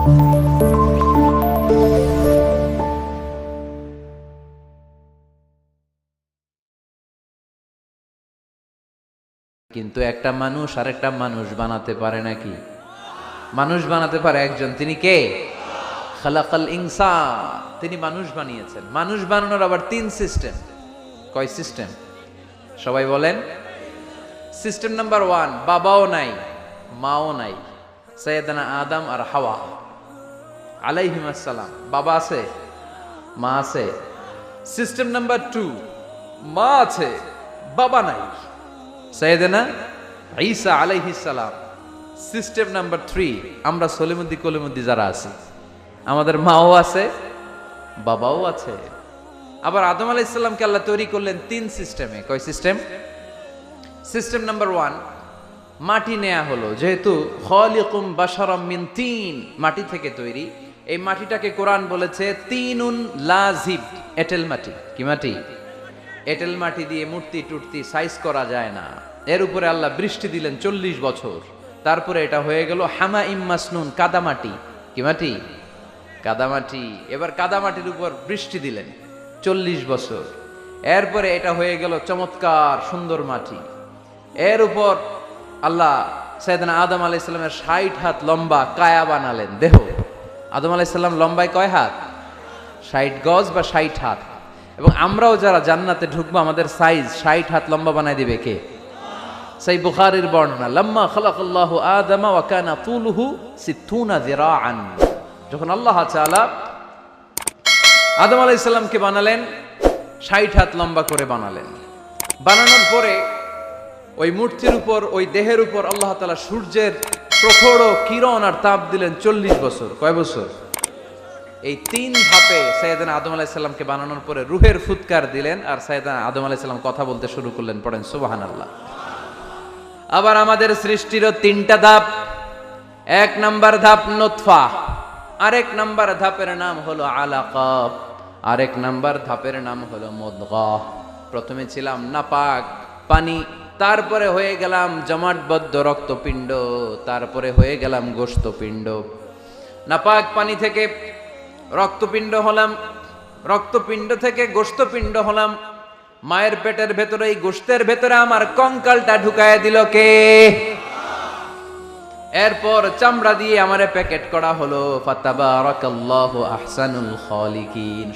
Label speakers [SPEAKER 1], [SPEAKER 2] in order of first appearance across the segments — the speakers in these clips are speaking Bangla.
[SPEAKER 1] কিন্তু একটা মানুষ আর একটা মানুষ বানাতে পারে নাকি? মানুষ বানাতে পারে একজন। তিনি কে? খালাকাল ইনসা তিনি মানুষ বানিয়েছেন। মানুষ বানানোর আবার তিন সিস্টেম কয় সিস্টেম সবাই বলেন। সিস্টেম নাম্বার ওয়ান বাবাও নাই, মাও নাই, সৈয়দানা আদম আর হাওয়া। আলাইহিম আসসালাম। বাবা আছে? মা আছে? সিস্টেম নাম্বার টু মা আছে, বাবা নাই। সৈয়দনা ঈসা সালাম। সিস্টেম নাম্বার থ্রি আমরা সলিমুদ্দি কলিমুদ্দি যারা আছি, আমাদের মাও আছে, বাবাও আছে। আবার আদম আলাইসাল্লামকে আল্লাহ তৈরি করলেন তিন সিস্টেমে কয় সিস্টেম সিস্টেম নাম্বার ওয়ান মাটি নেয়া হলো। যেহেতু খলিকুম বাশারাম মিন তিন, মাটি থেকে তৈরি। এই মাটিটাকে কোরআন বলেছে তিনুন লাজিব, এটেল মাটি। কি মাটি? এটেল মাটি দিয়ে মূর্তি টুর্তি সাইজ করা যায় না। এর উপরে আল্লাহ বৃষ্টি দিলেন চল্লিশ বছর। তারপরে এটা হয়ে গেল হামা ইম্মাসনুন কাদামাটি। কি মাটি? কাদামাটি। এবার কাদামাটির উপর বৃষ্টি দিলেন চল্লিশ বছর। এরপরে এটা হয়ে গেল চমৎকার সুন্দর মাটি। এর উপর আল্লাহ সৈয়দনা আদম আলাইসাল্লামের ষাট হাত লম্বা কায়া বানালেন দেহ। আদম আলাইসাল্লাম লম্বায় কয় হাত? ষাট গজ বা ষাট হাত? এবং আমরাও যারা জান্নাতে ঢুকবো, আমাদের সাইজ ষাট হাত লম্বা বানাই দিবে কে? সেই বুখারির বর্ণনা, লম্মা খালাকাল্লাহু আদামা ওয়া কানা তুলুহু সিত্তুনা যিরাআন। যখন আল্লাহ তাআলা আদম আলাইহিস সালামকে বানালেন, ষাট হাত লম্বা করে বানালেন। বানানোর পরে ওই মূর্তির উপর, ওই দেহের উপর আল্লাহ তাআলা সূর্যের প্রখর কিরণ আর তাপ দিলেন চল্লিশ বছর। কয় বছর? এই তিন ধাপে সৈয়দানা আদম আলাইসাল্লামকে বানানোর পরে রুহের ফুৎকার দিলেন আর সৈয়দানা আদম আলাইসাল্লাম কথা বলতে শুরু করলেন, পড়েন সুবাহান আল্লাহ আবার আমাদের সৃষ্টিরও তিনটা ধাপ। এক নাম্বার ধাপ নোৎফা আরেক নাম্বার ধাপের নাম হলো আলাকাব আরেক নাম্বার ধাপের নাম হলো মুদগাহ প্রথমে ছিলাম নাপাক, পানি তারপরে হয়ে গেলাম জমাটবদ্ধ রক্তপিণ্ড, তারপরে হয়ে গেলাম গোস্তপিণ্ড নাপাক পানি থেকে রক্তপিণ্ড হলাম, রক্তপিণ্ড থেকে গোস্তপিণ্ড হলাম। মায়ের পেটের ভেতরে, এই গোস্তের ভেতরে আমার কঙ্কালটা ঢুকায় দিল কে? এরপর চামড়া দিয়ে আমারে প্যাকেট করা হলো আহসানুল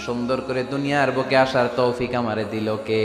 [SPEAKER 1] সুন্দর করে দুনিয়ার বুকে আসার তৌফিক আমারে দিল কে?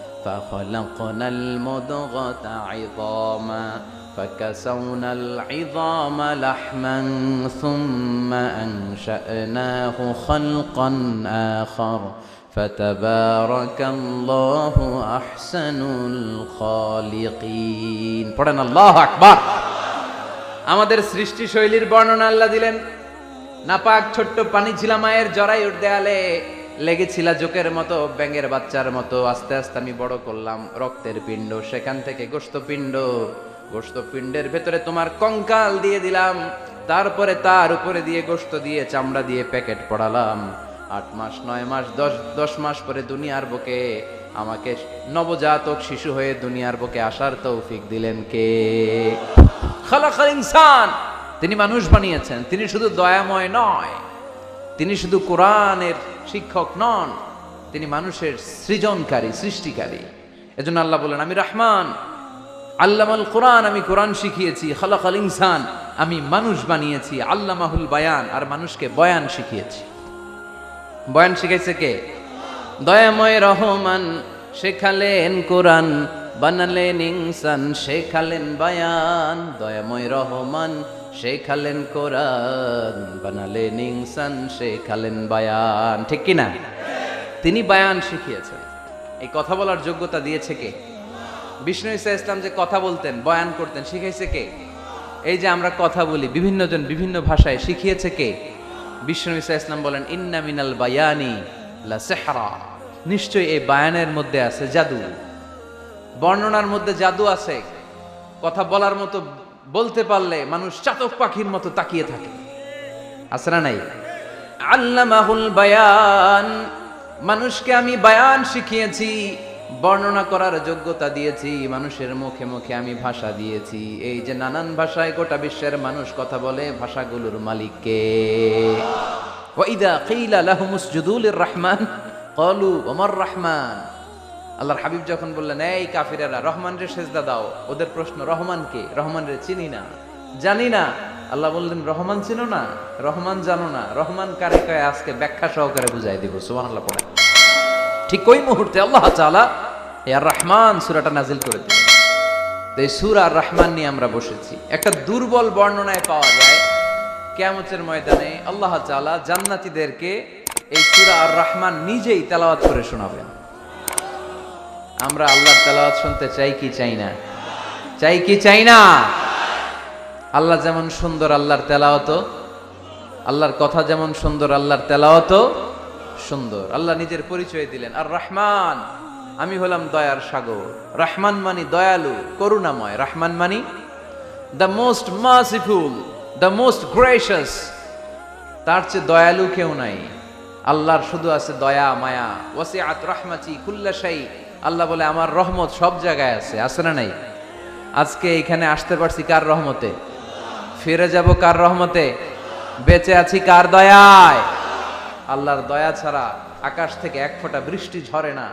[SPEAKER 1] فخلقنا المدغة عظاما فكسونا العظام لحما ثم أنشأناه خلقا آخر فتبارك الله أحسن الخالقين পড়েন আল্লাহ আকবার আমাদের সৃষ্টি শৈলীর বর্ণনা আল্লাহ দিলেন নাপাক ছোট্ট পানি ছিল মায়ের জরায়ুর দেয়ালে লেগেছিল জোকের মতো, ব্যাঙের বাচ্চার মতো। আস্তে আস্তে আমি বড় করলাম রক্তের পিণ্ড, সেখান থেকে গোস্তপিণ্ড গোস্তপিণ্ডের ভেতরে তোমার কঙ্কাল দিয়ে দিলাম, তারপরে তার উপরে দিয়ে গোস্ত দিয়ে চামড়া দিয়ে প্যাকেট পড়ালাম। আট মাস, নয় মাস, দশ দশ মাস পরে দুনিয়ার বুকে আমাকে নবজাতক শিশু হয়ে দুনিয়ার বুকে আসার তৌফিক দিলেন কে? খালাকাল ইনসান! তিনি মানুষ বানিয়েছেন, তিনি শুধু দয়াময় নয়। তিনি শুধু কোরআনের শিক্ষক নন, তিনি মানুষের সৃজনকারী, সৃষ্টিকারী। এজন্য আল্লাহ বলেন, আমি রহমান, আল্লামাল কোরআন, আমি কোরআন শিখিয়েছি, খালাকাল ইনসান, আমি মানুষ বানিয়েছি, আল্লামাহুল বায়ান, আর মানুষকে বয়ান শিখিয়েছি। বয়ান শিখাইছে কে? দয়াময় রহমান, শেখালেন কোরআন, বানালেন ইনসান, শেখালেন বায়ান। দয়াময় রহমান শেখালেন কোরআন, বানালেন ইনসান শেখালেন বায়ান। ঠিক কি না তিনি বায়ান শিখিয়েছেন। এই কথা বলার যোগ্যতা দিয়েছে কে? বিষ্ণু ইসা ইসলাম যে কথা বলতেন, বয়ান করতেন, শিখাইছে কে? এই যে আমরা কথা বলি বিভিন্ন জন বিভিন্ন ভাষায় শিখিয়েছে কে? বিষ্ণু ইসা ইসলাম বলেন, ইন্না মিনাল বায়ানি লা সেহরা। নিশ্চয়ই এই বায়ানের মধ্যে আছে জাদু। বর্ণনার মধ্যে জাদু আছে। কথা বলার মতো বলতে পারলে মানুষ চাতক পাখির মতো তাকিয়ে থাকে। না নাই? আল্লামাহুল বায়ান, মানুষকে আমি বায়ান শিখিয়েছি, বর্ণনা করার যোগ্যতা দিয়েছি, মানুষের মুখে মুখে আমি ভাষা দিয়েছি। এই যে নানান ভাষায় গোটা বিশ্বের মানুষ কথা বলে, ভাষাগুলোর মালিককে। ওয়াইদা কিলা লাহুমুস জুদুলির রহমান, কলু ওমর রহমান। আল্লাহর হাবিব যখন বললেন, এই কাফিরেরা রহমান রে সেজদা দাও। ওদের প্রশ্ন, রহমান কে? রহমান রে চিনি না? জানি না। আল্লাহ বললেন, রহমান চিনো না? রহমান জানো না? রহমান কারে কয়ে আজকে ব্যাখ্যা সহকারে বুঝাই দিব? সুবহানাল্লাহ পড়ে ঠিক ওই মুহূর্তে আল্লাহ তাআলা ইয়ার রহমান সূরাটা নাজিল করে দিলেন। তো এই সূরা আর রহমান নিয়ে আমরা বসেছি। একটা দুর্বল বর্ণনায় পাওয়া যায়, কিয়ামতের ময়দানে আল্লাহ তাআলা জান্নাতীদেরকে এই সুরা আর রহমান নিজেই তেলাওয়াত করে শোনাবেন। আমরা আল্লাহর তেলাওয়াত শুনতে চাই কি চাই না? চাই কি চাই না? আল্লাহ যেমন সুন্দর, আল্লাহর তেলাওয়াত আল্লাহর কথা যেমন সুন্দর, আল্লাহর তেলাওয়াত সুন্দর। আল্লাহ নিজের পরিচয় দিলেন। আর রহমান, আমি হলাম দয়ার সাগর। রহমান মানি দয়ালু, করুণাময়। রহমান মানি the most merciful the most gracious তার চেয়ে দয়ালু কেউ নাই। আল্লাহর শুধু আছে দয়া, মায়া। ওয়াসিআত রাহমাতি কুল্লা শাই। আল্লাহ বলে, আমার রহমত সব জায়গায় আছে আছে না নাই? আজকে এখানে আসতে পারছি কার রহমতে? ফিরে যাব কার রহমতে? বেঁচে আছি কার দয়ায়? আল্লাহর দয়া ছাড়া আকাশ থেকে এক ফোঁটা বৃষ্টি ঝরে না।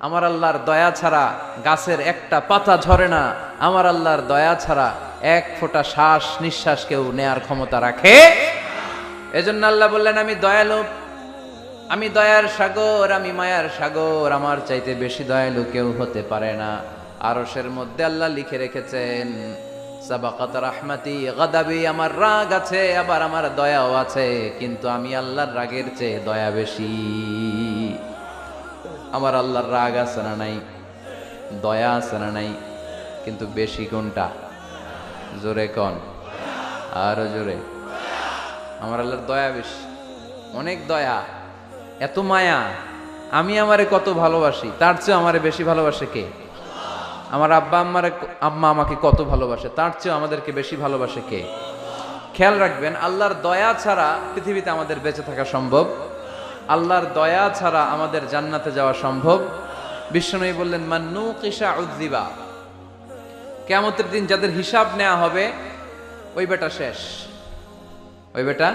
[SPEAKER 1] আমার আল্লাহর দয়া ছাড়া গাছের একটা পাতা ঝরে না। আমার আল্লাহর দয়া ছাড়া এক ফোঁটা শ্বাস নিঃশ্বাস কেউ নেয়ার ক্ষমতা রাখে? এজন্য আল্লাহ বললেন, আমি দয়ালু আমি দয়ার সাগর, আমি মায়ার সাগর, আমার চাইতে বেশি দয়ালু কেউ হতে পারে না। আরশের মধ্যে আল্লাহ লিখে রেখেছেন, সাবাকাত রাহমাতি গাদাবি, আমার রাগ আছে, আবার আমার দয়াও আছে, কিন্তু আমি আল্লাহর রাগের চেয়ে দয়া বেশি। আমার আল্লাহর রাগ আছে না নাই? দয়া আছে না নাই? কিন্তু বেশি কোনটা? জোরে কন? আরও জোরে। আমার আল্লাহর দয়া বেশি। অনেক দয়া। এত মায়া, আমি আমারে কত ভালোবাসি, তার চেয়ে আমারে বেশি ভালোবাসে কে? আমার আব্বা আম্মারে আম্মা আমাকে কত ভালোবাসে, তার চেয়ে আমাদেরকে বেশি ভালোবাসে কে? খেয়াল রাখবেন, আল্লাহর দয়া ছাড়া পৃথিবীতে আমাদের বেঁচে থাকা সম্ভব। আল্লাহর দয়া ছাড়া আমাদের জান্নাতে যাওয়া সম্ভব। বিষ্ণুই বললেন মান্নু কিসা উদ্দিবা কেমতের দিন যাদের হিসাব নেওয়া হবে, ওই বেটা শেষ। ওই বেটা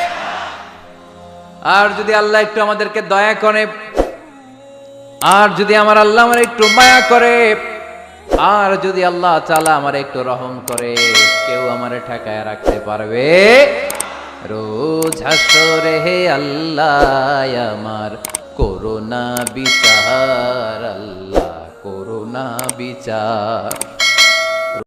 [SPEAKER 1] আর যদি আল্লাহ একটু আমাদেরকে দয়া করে, আর যদি আমার আল্লাহ আমার একটু মায়া করে, আর যদি আল্লাহ চালা আমার একটু রহম করে, কেউ আমারে ঠেকায় রাখতে পারবে? রোজ হাসরে হে আল্লাহ, আমার করোনা বিচার, আল্লাহ করোনা বিচার।